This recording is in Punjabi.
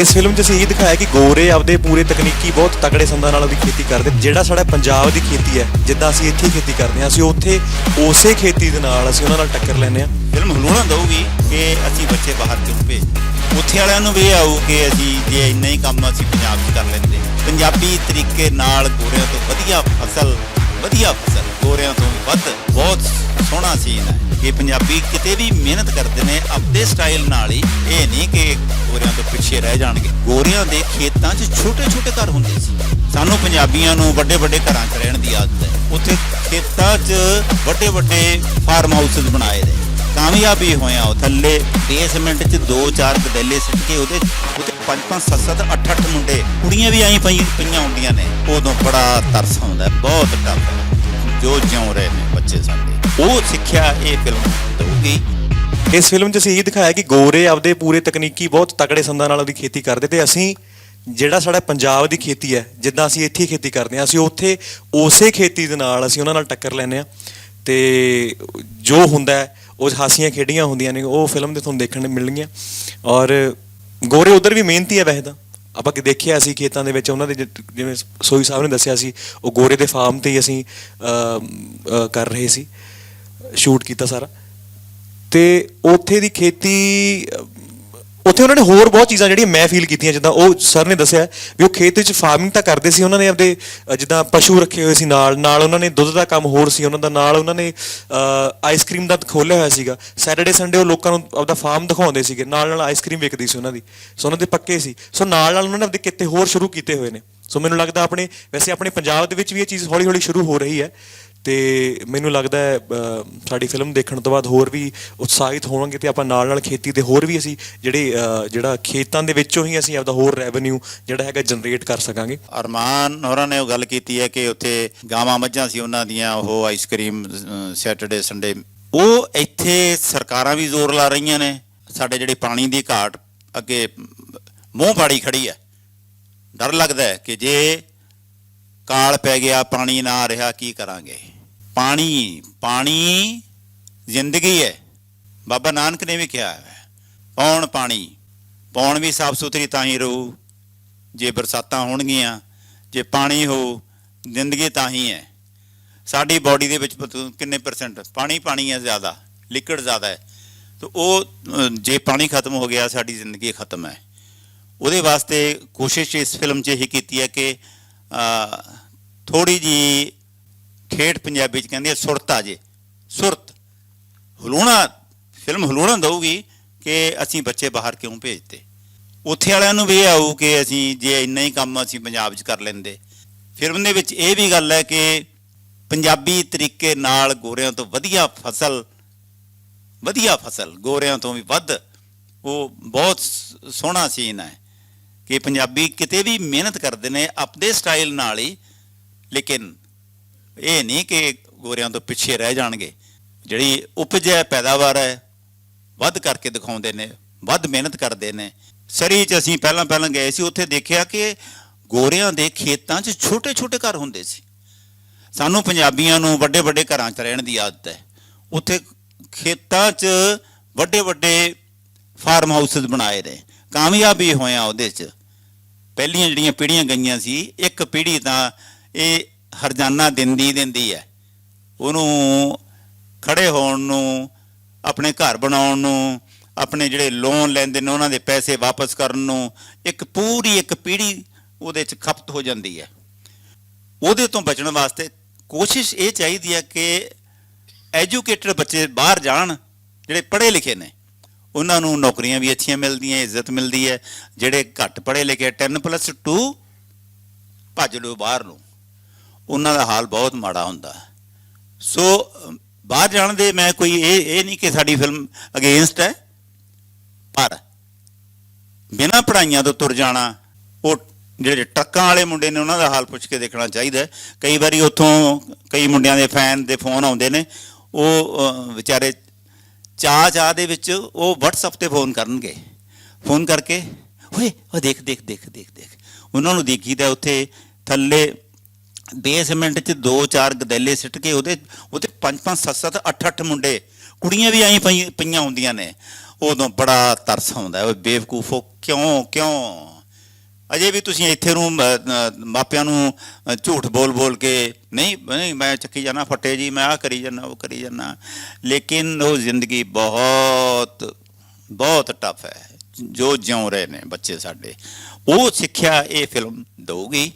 ਇਸ ਫਿਲਮ 'ਚ ਅਸੀਂ ਇਹ ਦਿਖਾਇਆ ਕਿ ਗੋਰੇ ਆਪਦੇ ਪੂਰੇ ਤਕਨੀਕੀ ਬਹੁਤ ਤਕੜੇ ਸੰਦਾਂ ਨਾਲ ਉਹਦੀ ਖੇਤੀ ਕਰਦੇ। ਜਿਹੜਾ ਸਾਡਾ ਪੰਜਾਬ ਦੀ ਖੇਤੀ ਹੈ, ਜਿੱਦਾਂ ਅਸੀਂ ਇੱਥੇ ਖੇਤੀ ਕਰਦੇ ਹਾਂ, ਅਸੀਂ ਉੱਥੇ ਉਸੇ ਖੇਤੀ ਦੇ ਨਾਲ ਅਸੀਂ ਉਹਨਾਂ ਨਾਲ ਟੱਕਰ ਲੈਂਦੇ ਹਾਂ। ਫਿਲਮ ਹਲੂਣਾ ਦਊਗੀ ਕਿ ਅਸੀਂ ਬੱਚੇ ਬਾਹਰ ਕਿਉਂ ਭੇਜ ਉੱਥੇ ਵਾਲਿਆਂ ਨੂੰ ਵੀ ਇਹ ਆਊ ਕਿ ਅਸੀਂ ਜੇ ਇੰਨਾ ਹੀ ਕੰਮ ਅਸੀਂ ਪੰਜਾਬ 'ਚ ਕਰ ਲੈਂਦੇ। ਪੰਜਾਬੀ ਤਰੀਕੇ ਨਾਲ ਗੋਰਿਆਂ ਤੋਂ ਵਧੀਆ ਫਸਲ ਵਧੀਆ ਫਸਲ ਗੋਰਿਆਂ ਤੋਂ ਵੱਧ, ਬਹੁਤ ਸੋਹਣਾ ਸੀਨ ਹੈ। ਕਿ ਪੰਜਾਬੀ ਕਿਤੇ ਵੀ ਮਿਹਨਤ ਕਰਦੇ ਨੇ ਆਪਣੇ ਸਟਾਈਲ ਨਾਲ ਹੀ ਇਹ ਨਹੀਂ ਕਿ ਗੋਰਿਆਂ ਤੋਂ ਪਿੱਛੇ ਰਹਿ ਜਾਣਗੇ। ਗੋਰਿਆਂ ਦੇ ਖੇਤਾਂ 'ਚ ਛੋਟੇ ਛੋਟੇ ਘਰ ਹੁੰਦੇ ਸੀ। ਸਾਨੂੰ ਪੰਜਾਬੀਆਂ ਨੂੰ ਵੱਡੇ ਵੱਡੇ ਘਰਾਂ 'ਚ ਰਹਿਣ ਦੀ ਆਦਤ ਹੈ। ਉੱਥੇ ਖੇਤਾਂ 'ਚ ਵੱਡੇ ਵੱਡੇ ਫਾਰਮ ਹਾਊਸਸ ਬਣਾਏ ਨੇ। ਕਾਮਯਾਬ ਕਾਮਯਾਬੀ ਹੋਇਆ ਉਹ ਥੱਲੇ। ਬੇਸਮੈਂਟ 'ਚ ਦੋ ਚਾਰ ਗਦੈਲੇ ਸਿੱਟ ਕੇ ਉਹਦੇ ਉਹਦੇ ਪੰਜ ਪੰਜ, ਸੱਤ ਸੱਤ, ਅੱਠ ਅੱਠ ਮੁੰਡੇ। ਕੁੜੀਆਂ ਵੀ ਆਈ ਪਈ ਪਈਆਂ ਹੁੰਦੀਆਂ ਨੇ। ਉਦੋਂ ਬੜਾ ਤਰਸ ਆਉਂਦਾ ਬਹੁਤ ਟੱਪ ਜੋ ਜਿਉਂ ਰਹੇ ਨੇ ਬੱਚੇ ਸਾਡੇ। ਉਹ ਸਿੱਖਿਆ ਇਹ ਫਿਲਮ ਦਊਗੀ। ਇਸ ਫਿਲਮ 'ਚ ਅਸੀਂ ਇਹ ਦਿਖਾਇਆ ਕਿ ਗੋਰੇ ਆਪਦੇ ਪੂਰੇ ਤਕਨੀਕੀ ਬਹੁਤ ਤਕੜੇ ਸੰਦਾਂ ਨਾਲ ਉਹਦੀ ਖੇਤੀ ਕਰਦੇ ਤੇ ਅਸੀਂ ਜਿਹੜਾ ਸਾਡਾ ਪੰਜਾਬ ਦੀ ਖੇਤੀ ਹੈ, ਜਿੱਦਾਂ ਅਸੀਂ ਇੱਥੇ ਖੇਤੀ ਕਰਦੇ ਹਾਂ, ਅਸੀਂ ਉੱਥੇ ਉਸੇ ਖੇਤੀ ਦੇ ਨਾਲ ਅਸੀਂ ਉਹਨਾਂ ਨਾਲ ਟੱਕਰ ਲੈਂਦੇ ਹਾਂ ਤੇ ਜੋ ਹੁੰਦਾ ਹੈ, ਉਹ ਹਾਸੀਆਂ ਖੇਡੀਆਂ ਹੁੰਦੀਆਂ ਨੇ, ਉਹ ਫਿਲਮ ਦੇ ਤੁਹਾਨੂੰ ਦੇਖਣ ਨੂੰ ਮਿਲਣਗੀਆਂ। ਔਰ ਗੋਰੇ ਉਧਰ ਵੀ ਮਿਹਨਤੀ ਹੈ ਵੈਸੇ ਤਾਂ। ਆਪਾਂ ਕਿ ਦੇਖਿਆ ਸੀ ਖੇਤਾਂ ਦੇ ਵਿੱਚ ਉਹਨਾਂ ਦੇ ਜਿ- ਜਿਵੇਂ ਸੋਈ ਸਾਹਿਬ ਨੇ ਦੱਸਿਆ ਸੀ ਉਹ ਗੋਰੇ ਦੇ ਫਾਰਮ ਤੇ ਹੀ ਅਸੀਂ ਅਮ, ਅ, ਕਰ ਰਹੇ ਸੀ ਸ਼ੂਟ ਕੀਤਾ ਸਾਰਾ। ਤੇ ਉੱਥੇ ਦੀ ਖੇਤੀ ਅਹ, ਉੱਥੇ ਉਹਨਾਂ ਨੇ ਹੋਰ ਬਹੁਤ ਚੀਜ਼ਾਂ ਜਿਹੜੀਆਂ ਮੈਂ ਫੀਲ ਕੀਤੀਆਂ ਜਿੱਦਾਂ ਉਹ ਸਰ ਨੇ ਦੱਸਿਆ ਵੀ ਉਹ ਖੇਤ ਵਿੱਚ ਫਾਰਮਿੰਗ ਤਾਂ ਕਰਦੇ ਸੀ ਉਹਨਾਂ ਨੇ ਆਪਦੇ ਅਹ, ਜਿੱਦਾਂ ਪਸ਼ੂ ਰੱਖੇ ਹੋਏ ਸੀ ਨਾਲ ਨਾਲ ਉਹਨਾਂ ਨੇ ਦੁੱਧ ਦਾ ਕੰਮ ਹੋਰ ਸੀ ਉਹਨਾਂ ਦਾ ਨਾਲ ਉਹਨਾਂ ਨੇ ਆਈਸਕ੍ਰੀਮ ਦਾ ਖੋਲ੍ਹਿਆ ਹੋਇਆ ਸੀਗਾ। ਸੈਟਰਡੇ ਸੰਡੇ ਉਹ ਲੋਕਾਂ ਨੂੰ ਆਪਦਾ ਫਾਰਮ ਦਿਖਾਉਂਦੇ ਸੀਗੇ ਨਾਲ ਨਾਲ ਆਈਸਕ੍ਰੀਮ ਵਿਕਦੀ ਸੀ ਉਹਨਾਂ ਦੀ। ਸੋ ਉਹਨਾਂ ਦੇ ਪੱਕੇ ਸੀ। ਸੋ ਨਾਲ ਨਾਲ ਉਹਨਾਂ ਨੇ ਆਪਦੇ ਕਿੱਤੇ ਹੋਰ ਸ਼ੁਰੂ ਕੀਤੇ ਹੋਏ ਨੇ। ਸੋ ਮੈਨੂੰ ਲੱਗਦਾ ਆਪਣੇ ਵੈਸੇ ਆਪਣੇ ਪੰਜਾਬ ਦੇ ਵਿੱਚ ਵੀ ਇਹ ਚੀਜ਼ ਹੌਲੀ ਹੌਲੀ ਸ਼ੁਰੂ ਹੋ ਰਹੀ ਹੈ। ਤੇ ਮੈਨੂੰ ਲੱਗਦਾ ਹੈ ਸਾਡੀ ਫਿਲਮ ਦੇਖਣ ਤੋਂ ਬਾਅਦ ਹੋਰ ਵੀ ਉਤਸ਼ਾਹਿਤ ਹੋਵਾਂਗੇ ਤੇ ਆਪਾਂ ਨਾਲ ਨਾਲ ਖੇਤੀ ਦੇ ਹੋਰ ਵੀ ਅਸੀਂ ਜਿਹੜੇ ਜਿਹੜਾ ਖੇਤਾਂ ਦੇ ਵਿੱਚੋਂ ਹੀ ਅਸੀਂ ਆਪਦਾ ਹੋਰ ਰੈਵਨਿਊ ਜਿਹੜਾ ਹੈਗਾ ਜਨਰੇਟ ਕਰ ਸਕਾਂਗੇ। ਅਰਮਾਨ ਹੋਰਾਂ ਨੇ ਉਹ ਗੱਲ ਕੀਤੀ ਹੈ ਕਿ ਉੱਥੇ ਗਾਵਾਂ ਮੱਝਾਂ ਸੀ ਉਹਨਾਂ ਦੀਆਂ, ਉਹ ਆਈਸਕ੍ਰੀਮ ਸੈਟਰਡੇ ਸੰਡੇ ਉਹ ਇੱਥੇ ਸਰਕਾਰਾਂ ਵੀ ਜ਼ੋਰ ਲਾ ਰਹੀਆਂ ਨੇ। ਸਾਡੇ ਜਿਹੜੇ ਪਾਣੀ ਦੀ ਘਾਟ ਅੱਗੇ ਮੂੰਹ ਪਾੜੀ ਖੜੀ ਹੈ। ਡਰ ਲੱਗਦਾ ਹੈ ਕਿ ਜੇ ਕਾਲ ਪੈ ਗਿਆ, ਪਾਣੀ ਨਾ ਆ ਰਿਹਾ, ਕੀ ਕਰਾਂਗੇ? ਪਾਣੀ ਪਾਣੀ ਜ਼ਿੰਦਗੀ ਹੈ। ਬਾਬਾ ਨਾਨਕ ਨੇ ਵੀ ਕਿਹਾ ਹੈ, ਪੌਣ ਪਾਣੀ, ਪੌਣ ਵੀ ਸਾਫ਼ ਸੁਥਰੀ ਤਾਂ ਹੀ ਰਹੂ। ਜੇ ਬਰਸਾਤਾਂ ਹੋਣਗੀਆਂ, ਜੇ ਪਾਣੀ ਹੋ, ਜ਼ਿੰਦਗੀ ਤਾਂ ਹੀ ਹੈ। ਸਾਡੀ ਬਾਡੀ ਦੇ ਵਿੱਚ ਕਿੰਨੇ ਪਰਸੈਂਟ ਪਾਣੀ ਪਾਣੀ ਹੈ ਜ਼ਿਆਦਾ ਲਿਕਵਿਡ ਜ਼ਿਆਦਾ ਹੈ। ਤਾਂ ਉਹ ਜੇ ਪਾਣੀ ਖਤਮ ਹੋ ਗਿਆ, ਸਾਡੀ ਜ਼ਿੰਦਗੀ ਖਤਮ ਹੈ। ਉਹਦੇ ਵਾਸਤੇ ਕੋਸ਼ਿਸ਼ ਇਸ ਫਿਲਮ 'ਚ ਇਹ ਕੀਤੀ ਹੈ ਕਿ ਥੋੜੀ ਜੀ ਠੇਠ ਪੰਜਾਬੀ 'ਚ ਕਹਿੰਦੇ ਸੁਰਤ ਆ ਜੇ। ਸੁਰਤ। ਹਲੂਣਾ, ਫਿਲਮ ਹਲੂਣਾ ਦਊਗੀ ਕਿ ਅਸੀਂ ਬੱਚੇ ਬਾਹਰ ਕਿਉਂ ਭੇਜਦੇ ਉੱਥੇ ਵਾਲਿਆਂ ਨੂੰ ਵੀ ਇਹ ਆਊ ਕਿ ਅਸੀਂ ਜੇ ਇੰਨਾ ਹੀ ਕੰਮ ਅਸੀਂ ਪੰਜਾਬ 'ਚ ਕਰ ਲੈਂਦੇ। ਫਿਲਮ ਦੇ ਵਿੱਚ ਇਹ ਵੀ ਗੱਲ ਹੈ ਕਿ ਪੰਜਾਬੀ ਤਰੀਕੇ ਨਾਲ ਗੋਰਿਆਂ ਤੋਂ ਵਧੀਆ ਫਸਲ ਵਧੀਆ ਫਸਲ ਗੋਰਿਆਂ ਤੋਂ ਵੀ ਵੱਧ, ਉਹ ਬਹੁਤ ਸ- ਸੋਹਣਾ ਸੀਨ ਹੈ। ਕਿ ਪੰਜਾਬੀ ਕਿਤੇ ਵੀ ਮਿਹਨਤ ਕਰਦੇ ਨੇ, ਆਪਦੇ ਸਟਾਈਲ ਨਾਲ ਹੀ, ਲੇਕਿਨ ਇਹ ਨਹੀਂ ਕਿ ਗੋਰਿਆਂ ਤੋਂ ਪਿੱਛੇ ਰਹਿ ਜਾਣਗੇ। ਜਿਹੜੀ ਉਪਜ ਹੈ, ਪੈਦਾਵਾਰ ਹੈ, ਵੱਧ ਕਰਕੇ ਦਿਖਾਉਂਦੇ ਨੇ, ਵੱਧ ਮਿਹਨਤ ਕਰਦੇ ਨੇ। ਸਰੀ ਚ ਅਸੀਂ ਪਹਿਲਾਂ ਪਹਿਲਾਂ ਗਏ ਸੀ, ਉੱਥੇ ਦੇਖਿਆ ਕਿ ਗੋਰਿਆਂ ਦੇ ਖੇਤਾਂ 'ਚ ਛੋਟੇ ਛੋਟੇ ਘਰ ਹੁੰਦੇ ਸੀ। ਸਾਨੂੰ ਪੰਜਾਬੀਆਂ ਨੂੰ ਵੱਡੇ ਵੱਡੇ ਘਰਾਂ 'ਚ ਰਹਿਣ ਦੀ ਆਦਤ ਹੈ। ਉੱਥੇ ਖੇਤਾਂ 'ਚ ਵੱਡੇ ਵੱਡੇ ਫਾਰਮ ਹਾਊਸਸ ਬਣਾਏ ਨੇ। ਕਾਮਯਾਬੀ ਹੋਇਆ ਉਹਦੇ 'ਚ। ਪਹਿਲੀਆਂ ਜਿਹੜੀਆਂ ਪੀੜ੍ਹੀਆਂ ਗਈਆਂ ਸੀ, ਇੱਕ ਪੀੜ੍ਹੀ ਤਾਂ ਇਹ ਹਰਜਾਨਾ ਦਿੰਦੀ ਦਿੰਦੀ ਹੈ। ਉਹਨੂੰ ਖੜੇ ਹੋਣ ਨੂੰ, ਆਪਣੇ ਘਰ ਬਣਾਉਣ ਨੂੰ, ਆਪਣੇ ਜਿਹੜੇ ਲੋਨ ਲੈਂਦੇ ਨੇ, ਉਹਨਾਂ ਦੇ ਪੈਸੇ ਵਾਪਸ ਕਰਨ ਨੂੰ, ਇੱਕ ਪੂਰੀ ਇੱਕ ਪੀੜ੍ਹੀ ਉਹਦੇ 'ਚ ਖਪਤ ਹੋ ਜਾਂਦੀ ਹੈ। ਉਹਦੇ ਤੋਂ ਬਚਣ ਵਾਸਤੇ ਕੋਸ਼ਿਸ਼ ਇਹ ਚਾਹੀਦੀ ਹੈ ਕਿ ਐਜੂਕੇਟਡ ਬੱਚੇ ਬਾਹਰ ਜਾਣ, ਜਿਹੜੇ ਪੜ੍ਹੇ ਲਿਖੇ ਨੇ। ਉਹਨਾਂ ਨੂੰ ਨੌਕਰੀਆਂ ਵੀ ਅੱਛੀਆਂ ਮਿਲਦੀਆਂ, ਇੱਜ਼ਤ ਮਿਲਦੀ ਹੈ। ਜਿਹੜੇ ਘੱਟ ਪੜ੍ਹੇ ਲਿਖੇ 10+2 ਭੱਜ ਲੋ ਬਾਹਰ ਨੂੰ। ਉਹਨਾਂ ਦਾ ਹਾਲ ਬਹੁਤ ਮਾੜਾ ਹੁੰਦਾ। ਸੋ ਬਾਹਰ ਜਾਣ ਦੇ ਮੈਂ ਕੋਈ ਇਹ ਇਹ ਨਹੀਂ ਕਿ ਸਾਡੀ ਫਿਲਮ ਅਗੇਂਸਟ ਹੈ, ਪਰ ਬਿਨਾਂ ਪੜਾਈਆਂ ਤੋਂ ਤੁਰ ਜਾਣਾ, ਉਹ ਜਿਹੜੇ ਟਰੱਕਾਂ ਵਾਲੇ ਮੁੰਡੇ ਨੇ, ਉਹਨਾਂ ਦਾ ਹਾਲ ਪੁੱਛ ਕੇ ਦੇਖਣਾ ਚਾਹੀਦਾ। ਕਈ ਵਾਰੀ ਉੱਥੋਂ ਕਈ ਮੁੰਡਿਆਂ ਦੇ ਫੈਨ ਦੇ ਫੋਨ ਆਉਂਦੇ ਨੇ, ਉਹ ਵਿਚਾਰੇ ਚਾਹ ਚਾਹ ਦੇ ਵਿੱਚ ਉਹ WhatsApp ਤੇ ਫੋਨ ਕਰਨਗੇ। ਫੋਨ ਕਰਕੇ, ਓਏ ਉਹ ਦੇਖ ਦੇਖ ਦੇਖ ਦੇਖ ਦੇਖ। ਉਹਨਾਂ ਨੂੰ ਦੇਖੀਦਾ ਉੱਥੇ ਥੱਲੇ ਬੇਸਮੈਂਟ 'ਚ ਦੋ ਚਾਰ ਗਦੈਲੇ ਸਿੱਟ ਕੇ ਉਹਦੇ ਉਹਦੇ ਪੰਜ ਪੰਜ, ਸੱਤ ਸੱਤ, ਅੱਠ ਅੱਠ ਮੁੰਡੇ, ਕੁੜੀਆਂ ਵੀ ਆਈ ਪਈ- ਪਈਆਂ ਹੁੰਦੀਆਂ ਨੇ। ਉਦੋਂ ਬੜਾ ਤਰਸ ਆਉਂਦਾ ਹੈ ਓਏ ਬੇਵਕੂਫੋ, ਕਿਉਂ ਕਿਉਂ? ਅਜੇ ਵੀ ਤੁਸੀਂ ਇੱਥੇ ਨੂੰ ਮਾਪਿਆਂ ਨੂੰ ਝੂਠ ਬੋਲ ਬੋਲ ਕੇ ਨਹੀਂ ਨਹੀਂ, ਮੈਂ ਚੱਕੀ ਜਾਣਾ ਫੱਟੇ ਜੀ, ਮੈਂ ਆ ਕਰੀ ਜਾਣਾ ਉਹ ਕਰੀ ਜਾਣਾ ਲੇਕਿਨ ਉਹ ਜ਼ਿੰਦਗੀ ਬਹੁਤ ਬਹੁਤ ਟਫ ਹੈ। ਜੋ ਜਿਉ ਰਹੇ ਨੇ ਬੱਚੇ ਸਾਡੇ। ਉਹ ਸਿੱਖਿਆ ਇਹ ਫਿਲਮ ਦਊਗੀ।